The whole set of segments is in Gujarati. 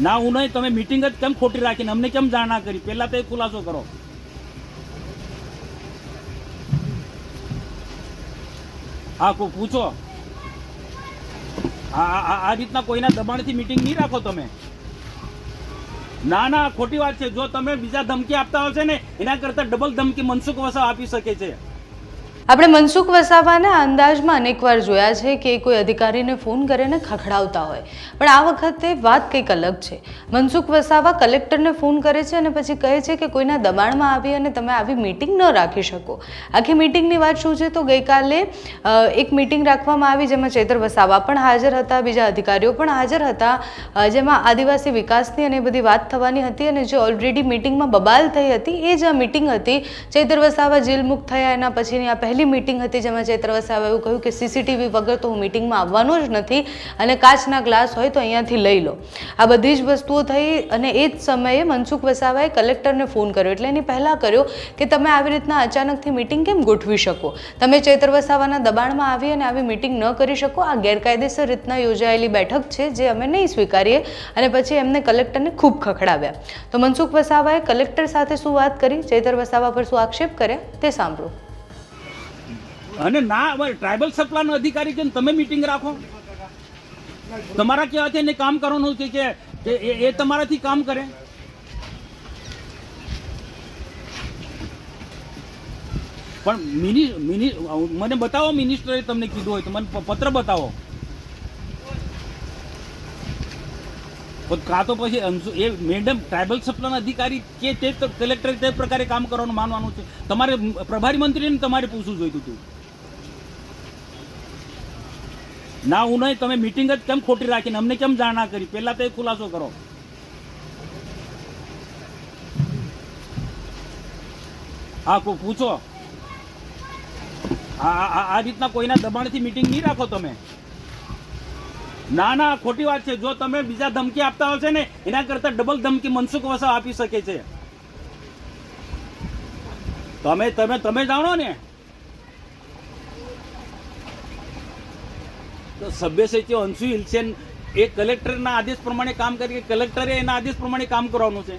ના, હું નહીં, તમે મિટિંગ જ કેમ ખોટી રાખીને? અમને કેમ જાણ ના કરી? પહેલાં તો એ ખુલાસો કરો. હા કો- પૂછો? આ રીતના કોઈના દબાણથી મિટિંગ નહીં રાખો તમે. ના ના, ખોટી વાત છે. જો તમે બીજા ધમકી આપતા હશે ને, એના કરતાં ડબલ ધમકી મનસુખ વસાવ આપી શકે છે. આપણે મનસુખ વસાવાના અંદાજમાં અનેકવાર જોયા છે કે કોઈ અધિકારીને ફોન કરીને ખખડાવતા હોય. પણ આ વખતે વાત કંઈક અલગ છે. મનસુખ વસાવા કલેક્ટરને ફોન કરે છે અને પછી કહે છે કે કોઈના દબાણમાં આવી અને તમે આવી મિટિંગ ન રાખી શકો. આખી મિટિંગની વાત શું છે? તો ગઈકાલે એક મિટિંગ રાખવામાં આવી જેમાં ચેતર વસાવા પણ હાજર હતા, બીજા અધિકારીઓ પણ હાજર હતા જેમાં આદિવાસી વિકાસની અને બધી વાત થવાની હતી અને જે ઓલરેડી મીટિંગમાં બબાલ થઈ હતી, એ જ આ મિટિંગ હતી. ચેતર વસાવા જેલ મુક્ત થયા, એના પછીની આ પહેલી મીટિંગ હતી જેમાં ચૈત્ર વસાવા એવું કહ્યું કે સીસીટીવી વગર તો હું મીટિંગમાં આવવાનો જ નથી અને કાચના ગ્લાસ હોય તો અહીંયાથી લઈ લો. આ બધી જ વસ્તુઓ થઈ અને એ જ સમયે મનસુખ વસાવાએ કલેક્ટરને ફોન કર્યો એટલે એની પહેલાં કર્યો કે તમે આવી રીતના અચાનકથી મિટિંગ કેમ ગોઠવી શકો? તમે ચૈત્ર વસાવાના દબાણમાં આવી અને આવી મીટિંગ ન કરી શકો. આ ગેરકાયદેસર રીતના યોજાયેલી બેઠક છે જે અમે નહીં સ્વીકારીએ અને પછી એમને કલેક્ટરને ખૂબ ખખડાવ્યા. તો મનસુખ વસાવાએ કલેક્ટર સાથે શું વાત કરી? ચૈતર વસાવા પર શું આક્ષેપ કર્યા? તે સાંભળો. અને ના ટ્રાઇબલ સપ્લાયનો અધિકારી છે તમે મીટિંગ રાખો. તમારા કહેવાથી એને કામ કરવાનું છે કે એ તમારાથી કામ કરે. પણ મિનિ મિનિ, મને બતાવો મિનિસ્ટરે તમને કીધું હોય તો મને પત્ર બતાવો. કાં તો પછી એ મેડમ ટ્રાઇબલ સપ્લાયના અધિકારી કે તો કલેક્ટરે તે પ્રકારે કામ કરવાનું માનવાનું છે. તમારે પ્રભારી મંત્રીને તમારે પૂછવું જોઈતું હતું. ના, હું નહીં, તમે મિટિંગ જ કેમ ખોટી રાખીને? અમને કેમ જાણ ના કરી? પહેલાં તો એ ખુલાસો કરો. હા કોઈ પૂછો. આ રીતના કોઈના દબાણથી મિટિંગ નહીં રાખો તમે? ના ના, ખોટી વાત છે. જો તમે બીજા ધમકી આપતા હશે ને, એના કરતાં ડબલ ધમકી મનસુખ વસાવ આપી શકે છે. તમે તમે તમે જાણો ને? તો સભ્ય સચિવ અંશુ હિલસેન, એ કલેક્ટરના આદેશ પ્રમાણે કામ કરી કલેક્ટરે એના આદેશ પ્રમાણે કામ કરવાનું છે?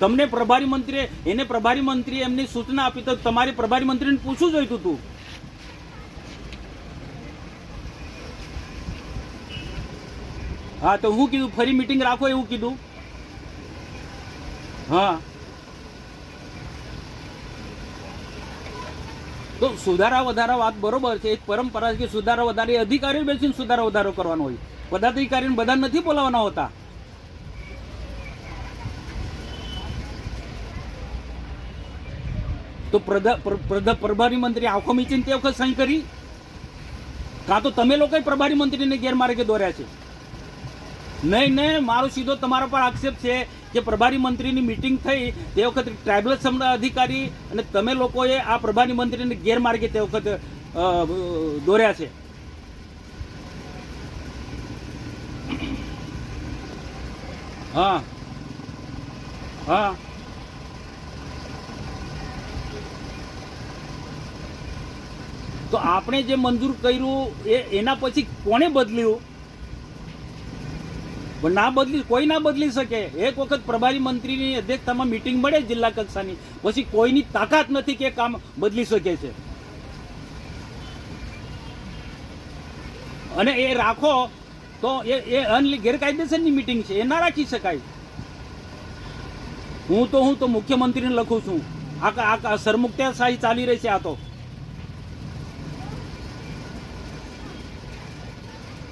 તમને પ્રભારી મંત્રીએ, એને પ્રભારી મંત્રીએ એમની સૂચના આપી તો તમારે પ્રભારી મંત્રીને પૂછવું જોઈતું હતું હા, તો હું કીધું, ફરી મિટિંગ રાખો એવું કીધું. હા. તો સુધારા વધારા વાત બરોબર છે, એક પરંપરા છે કે સુધારા વધારે અધિકારી બેસીને સુધારા વધારો કરવાનો હોય. પદાધિકારીને બધા નથી બોલાવવાના હોતા. તો પ્રભારી મંત્રી આંખો મીચીને તે વખત સહી કરી? કાં તો તમે લોકોએ પ્રભારી મંત્રીને ગેરમાર્ગે દોર્યા છે? નહીં નહીં, મારો સીધો તમારા પર આક્ષેપ છે. કે પ્રભારી મંત્રીની મિટિંગ થઈ, તે વખતે ટ્રાઇબલ અધિકારી અને તમે લોકોએ આ પ્રભારી મંત્રીને ગેરમાર્ગે તે વખતે દોર્યા છે. હા. હા. તો આપણે જે મંજૂર કર્યું એ એના પછી કોણે બદલ્યું? ના બદલી, કોઈ ના બદલી શકે. એક વખત પ્રભારી મંત્રીની અધ્યક્ષતામાં મિટિંગ મળે જિલ્લા કક્ષાની. પછી કોઈની તાકાત નથી કે કામ બદલી શકે છે. અને એ રાખો તો એ એ અનલી ગેરકાયદેસરની મીટિંગ છે. એ ના રાખી શકાય. હું તો હું તો મુખ્યમંત્રીને લખું છું. આ સરમુક્તાશાહી ચાલી રહી છે આ તો.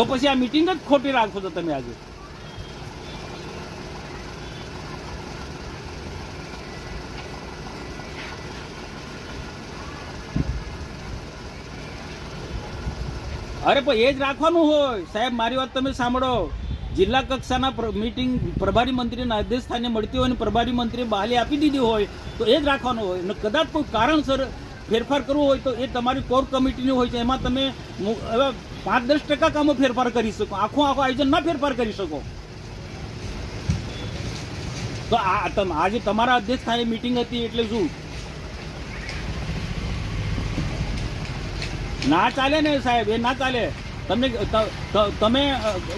તો પછી આ મીટિંગ જ ખોટી રાખો છો તમે આજે. અરે પણ એ જ રાખવાનું હોય. સાહેબ, મારી વાત તમે સાંભળો. જિલ્લા કક્ષાના મિટિંગ પ્રભારી મંત્રીના અધ્યક્ષ સ્થાને મળતી હોય અને પ્રભારી મંત્રીએ બહાલી આપી દીધી હોય તો એ જ રાખવાનું હોય. અને કદાચ કોઈ કારણસર ફેરફાર કરવો હોય તો એ તમારી કોર કમિટીની હોય છે. એમાં તમે પાંચ દસ ટકા કામો ફેરફાર કરી શકો. આખું આખું આયોજન ના ફેરફાર કરી શકો. તો આ આજે તમારા અધ્યક્ષ સ્થાને મીટિંગ હતી એટલે શું? ના ચાલે ને સાહેબ, એ ના ચાલે. તમને તમે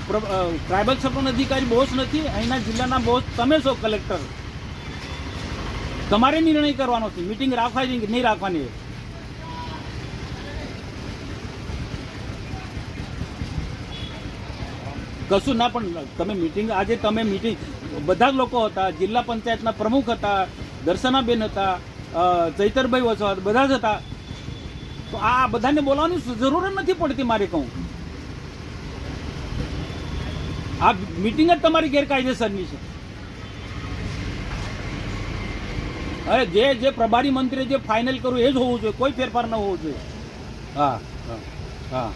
ટ્રાઇબલ સર્કલ અધિકારી બોસ નથી, અહીંના જિલ્લાના બોસ તમે છો કલેક્ટર તમારે નિર્ણય કરવાનો છે. મિટિંગ રાખવાની કે નહીં રાખવાની? કશું ના, પણ તમે મિટિંગ આજે તમે મિટિંગ બધા જ લોકો હતા, જિલ્લા પંચાયતના પ્રમુખ હતા, દર્શનાબેન હતા ચૈતરભાઈ વસવા બધા જ હતા. તો આ બધાને બોલાવવાની જરૂર નથી પડતી મારે કહું. આ મિટિંગ જ તમારી ગેરકાયદેસરની છે. અરે જે જે પ્રભારી મંત્રીએ જે ફાઇનલ કરવું એ જ હોવું જોઈએ. કોઈ ફેરફાર ન હોવો જોઈએ. હા હા હા.